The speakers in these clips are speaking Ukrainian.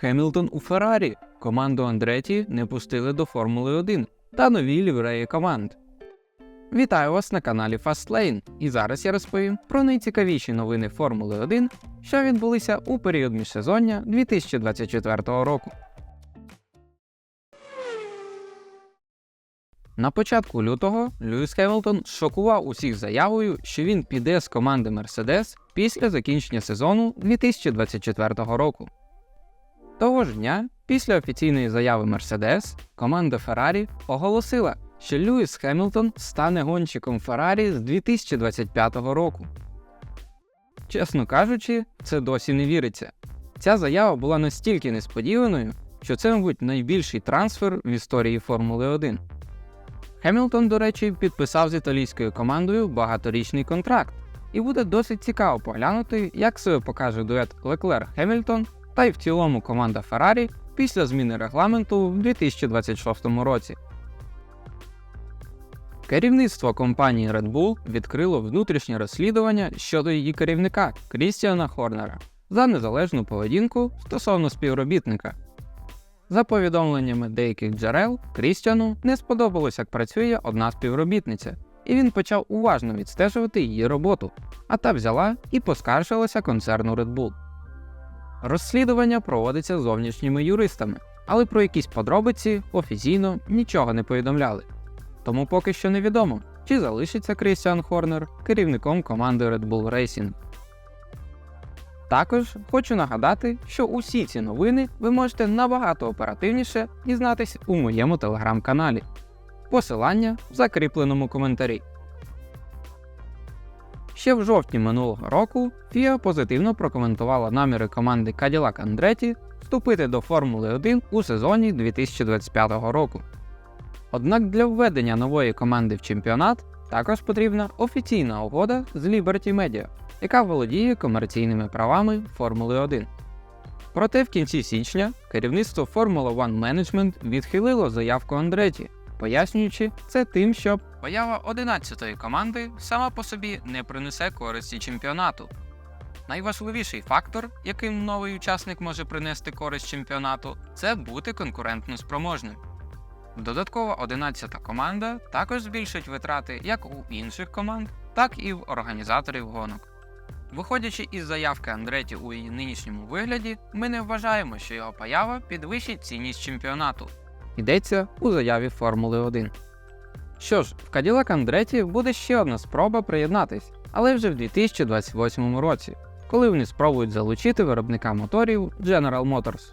Хемілтон у Феррарі. Команду Андреті не пустили до Формули 1 та нові лівреї команд. Вітаю вас на каналі Fastlane, і зараз я розповім про найцікавіші новини Формули 1, що відбулися у період міжсезоння 2024 року. На початку лютого Льюіс Хемілтон шокував усіх заявою, що він піде з команди Mercedes після закінчення сезону 2024 року. Того ж дня, після офіційної заяви Mercedes, команда Ferrari оголосила, що Льюіс Хемілтон стане гонщиком Ferrari з 2025 року. Чесно кажучи, це досі не віриться. Ця заява була настільки несподіваною, що це, мабуть, найбільший трансфер в історії Формули 1. Хемілтон, до речі, підписав з італійською командою багаторічний контракт, і буде досить цікаво поглянути, як себе покаже дует Леклер-Хемільтон та й в цілому команда Феррарі після зміни регламенту в 2026 році. Керівництво компанії Red Bull відкрило внутрішнє розслідування щодо її керівника Крістіана Хорнера за незалежну поведінку стосовно співробітника. За повідомленнями деяких джерел, Крістіану не сподобалось, як працює одна співробітниця, і він почав уважно відстежувати її роботу, а та взяла і поскаржилася концерну Red Bull. Розслідування проводиться зовнішніми юристами, але про якісь подробиці офіційно нічого не повідомляли. Тому поки що невідомо, чи залишиться Крістіан Хорнер керівником команди Red Bull Racing. Також хочу нагадати, що усі ці новини ви можете набагато оперативніше дізнатись у моєму телеграм-каналі. Посилання в закріпленому коментарі. Ще в жовтні минулого року FIA позитивно прокоментувала наміри команди Cadillac Andretti вступити до Формули 1 у сезоні 2025 року. Однак для введення нової команди в чемпіонат також потрібна офіційна угода з Liberty Media, яка володіє комерційними правами Формули 1. Проте в кінці січня керівництво Formula One Management відхилило заявку Андреті, пояснюючи це тим, що поява 11-ї команди сама по собі не принесе користі чемпіонату. Найважливіший фактор, яким новий учасник може принести користь чемпіонату, це бути конкурентно спроможним. Додаткова 11-та команда також збільшить витрати як у інших команд, так і в організаторів гонок. Виходячи із заявки Андреті у її нинішньому вигляді, ми не вважаємо, що його поява підвищить цінність чемпіонату. Йдеться у заяві Формули 1. Що ж, в Cadillac Андреті буде ще одна спроба приєднатись, але вже в 2028 році, коли вони спробують залучити виробника моторів General Motors.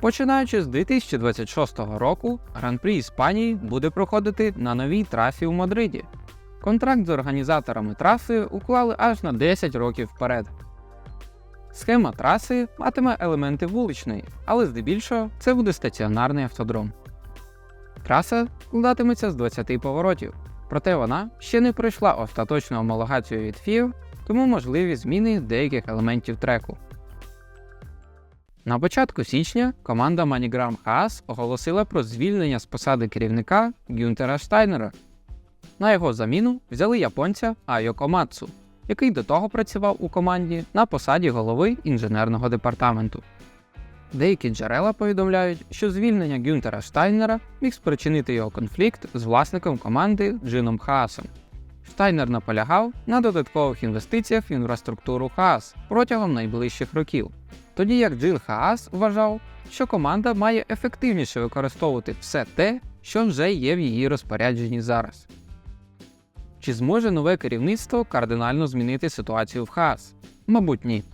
Починаючи з 2026 року, Гран-прі Іспанії буде проходити на новій трасі у Мадриді. Контракт з організаторами траси уклали аж на 10 років вперед. Схема траси матиме елементи вуличної, але здебільшого це буде стаціонарний автодром. Траса складатиметься з 20 поворотів, проте вона ще не пройшла остаточну homologацію від FIA, тому можливі зміни деяких елементів треку. На початку січня команда MoneyGram Haas оголосила про звільнення з посади керівника Гюнтера Штайнера. На його заміну взяли японця Айо Комацу, який до того працював у команді на посаді голови інженерного департаменту. Деякі джерела повідомляють, що звільнення Гюнтера Штайнера міг спричинити його конфлікт з власником команди Джином Хаасом. Штайнер наполягав на додаткових інвестиціях в інфраструктуру Хаас протягом найближчих років, тоді як Джин Хаас вважав, що команда має ефективніше використовувати все те, що вже є в її розпорядженні зараз. Чи зможе нове керівництво кардинально змінити ситуацію в Хаас? Мабуть, ні.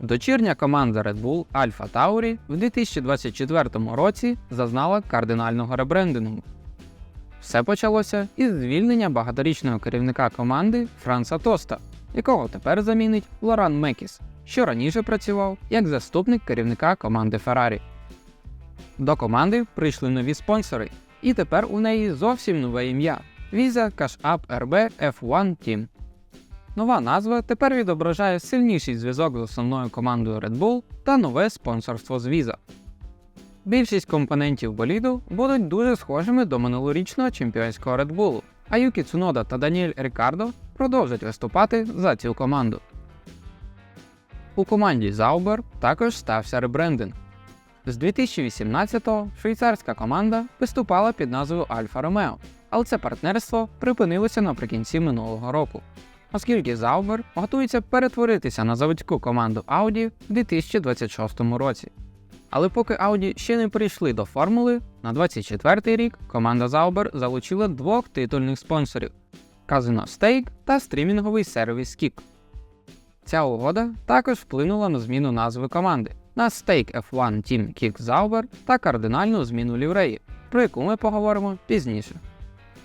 Дочірня команда Red Bull Alpha Tauri в 2024 році зазнала кардинального ребрендингу. Все почалося із звільнення багаторічного керівника команди Франца Тоста, якого тепер замінить Лоран Мекіс, що раніше працював як заступник керівника команди Ferrari. До команди прийшли нові спонсори, і тепер у неї зовсім нове ім'я Visa Cash App RB F1 Team. Нова назва тепер відображає сильніший зв'язок з основною командою Red Bull та нове спонсорство з Visa. Більшість компонентів боліду будуть дуже схожими до минулорічного чемпіонського Red Bull, а Юкі Цунода та Даніель Рікардо продовжать виступати за цю команду. у команді Zauber також стався ребрендинг. З 2018-го швейцарська команда виступала під назвою Альфа Ромео, але це партнерство припинилося наприкінці минулого року, оскільки Zauber готується перетворитися на заводську команду Audi в 2026 році. Але поки Audi ще не прийшли до формули, на 24-й рік команда Zauber залучила двох титульних спонсорів Казино Stake та стрімінговий сервіс Kik. Ця угода також вплинула на зміну назви команди на Stake F1 Team Kick Zauber та кардинальну зміну лівреї, про яку ми поговоримо пізніше.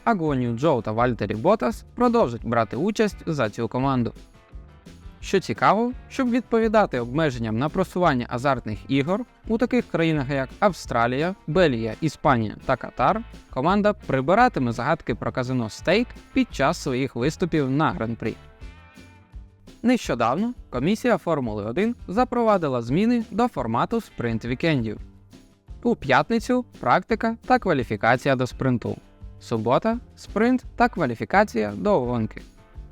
А Гуаню Джоу та Вальтері Ботас продовжать брати участь за цю команду. Що цікаво, щоб відповідати обмеженням на просування азартних ігор у таких країнах як Австралія, Бельгія, Іспанія та Катар, команда прибиратиме загадки про казино Стейк під час своїх виступів на гран-прі. Нещодавно комісія Формули 1 запровадила зміни до формату спринт вікендів. У п'ятницю практика та кваліфікація до спринту. Субота спринт та кваліфікація до гонки.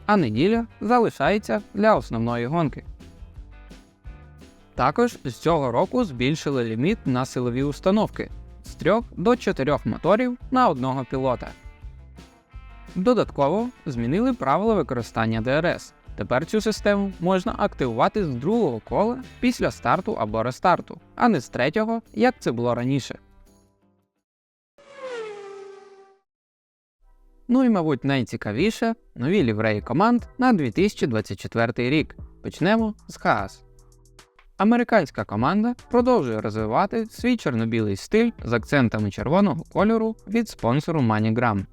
А неділя залишається для основної гонки. Також з цього року збільшили ліміт на силові установки з 3 до 4 моторів на одного пілота. Додатково змінили правила використання ДРС. Тепер цю систему можна активувати з другого кола після старту або рестарту, а не з третього, як це було раніше. Ну і, мабуть, найцікавіше нові лівреї команд на 2024 рік. Почнемо з Хаас. Американська команда продовжує розвивати свій чорно-білий стиль з акцентами червоного кольору від спонсору MoneyGram.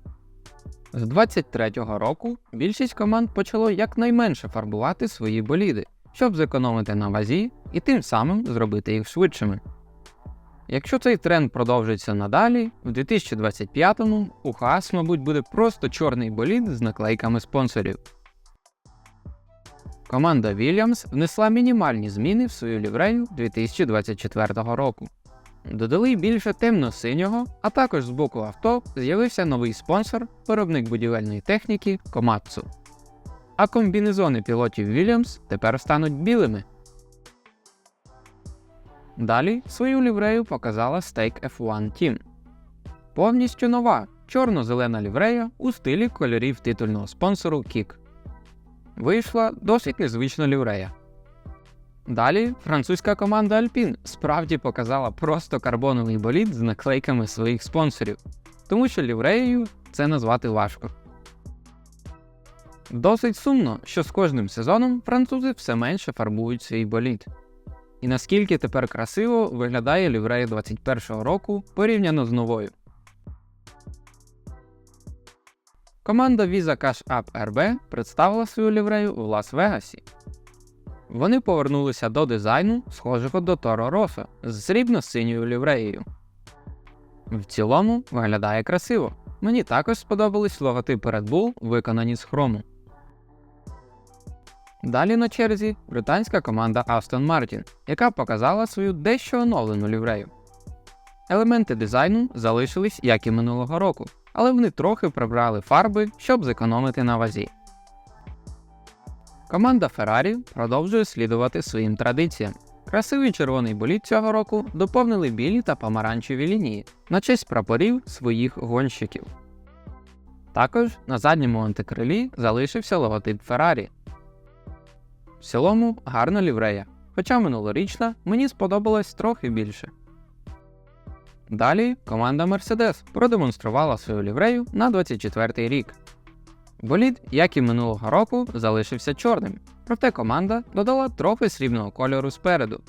З 23-го року більшість команд почало якнайменше фарбувати свої боліди, щоб зекономити на вазі і тим самим зробити їх швидшими. Якщо цей тренд продовжиться надалі, в 2025-му у Хаас, мабуть, буде просто чорний болід з наклейками спонсорів. Команда Williams внесла мінімальні зміни в свою ліврею 2024 року. Додали більше темно-синього, а також з боку авто з'явився новий спонсор, виробник будівельної техніки Komatsu. А комбінезони пілотів Williams тепер стануть білими. Далі свою ліврею показала Stake F1 Team. Повністю нова чорно-зелена ліврея у стилі кольорів титульного спонсору Kik. Вийшла досить незвична ліврея. Далі французька команда Alpine справді показала просто карбоновий болід з наклейками своїх спонсорів, тому що лівреєю це назвати важко. Досить сумно, що з кожним сезоном французи все менше фарбують свій болід. І наскільки тепер красиво виглядає ліврея 21-го року порівняно з новою. Команда Visa Cash App RB представила свою ліврею у Лас-Вегасі. Вони повернулися до дизайну, схожого до Торо Росо, з срібно-синьою лівреєю. В цілому виглядає красиво. Мені також сподобались логотипи Red Bull, виконані з хрому. Далі на черзі британська команда Aston Martin, яка показала свою дещо оновлену ліврею. Елементи дизайну залишились як і минулого року, але вони трохи прибрали фарби, щоб зекономити на вазі. Команда Ferrari продовжує слідувати своїм традиціям. Красивий червоний болід цього року доповнили білі та помаранчеві лінії на честь прапорів своїх гонщиків. Також на задньому антикрилі залишився логотип Ferrari. Цілому гарна ліврея, хоча минулорічна мені сподобалась трохи більше. Далі команда Mercedes продемонструвала свою ліврею на 24 рік. Болід, як і минулого року, залишився чорним, проте команда додала трохи срібного кольору спереду.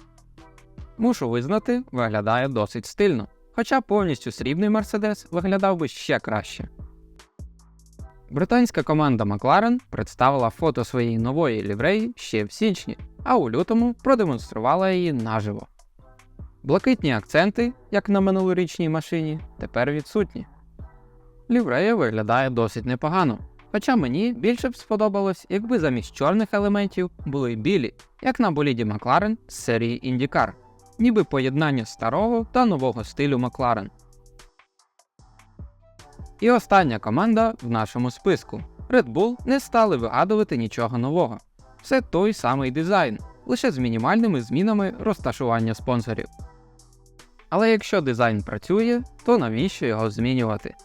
Мушу визнати, виглядає досить стильно, хоча повністю срібний Мерседес виглядав би ще краще. Британська команда McLaren представила фото своєї нової лівреї ще в січні, а у лютому продемонструвала її наживо. Блакитні акценти, як на минулорічній машині, тепер відсутні. Ліврея виглядає досить непогано, хоча мені більше б сподобалось, якби замість чорних елементів були білі, як на боліді McLaren з серії IndyCar, ніби поєднання старого та нового стилю McLaren. І остання команда в нашому списку. Red Bull не стали вигадувати нічого нового. Все той самий дизайн, лише з мінімальними змінами розташування спонсорів. Але якщо дизайн працює, то навіщо його змінювати?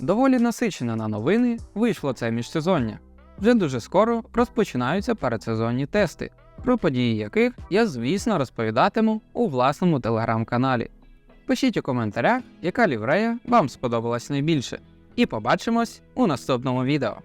Доволі насичене на новини вийшло це міжсезоння. Вже дуже скоро розпочинаються передсезонні тести, про події яких я, звісно, розповідатиму у власному телеграм-каналі. Пишіть у коментарях, яка ліврея вам сподобалась найбільше. І побачимось у наступному відео.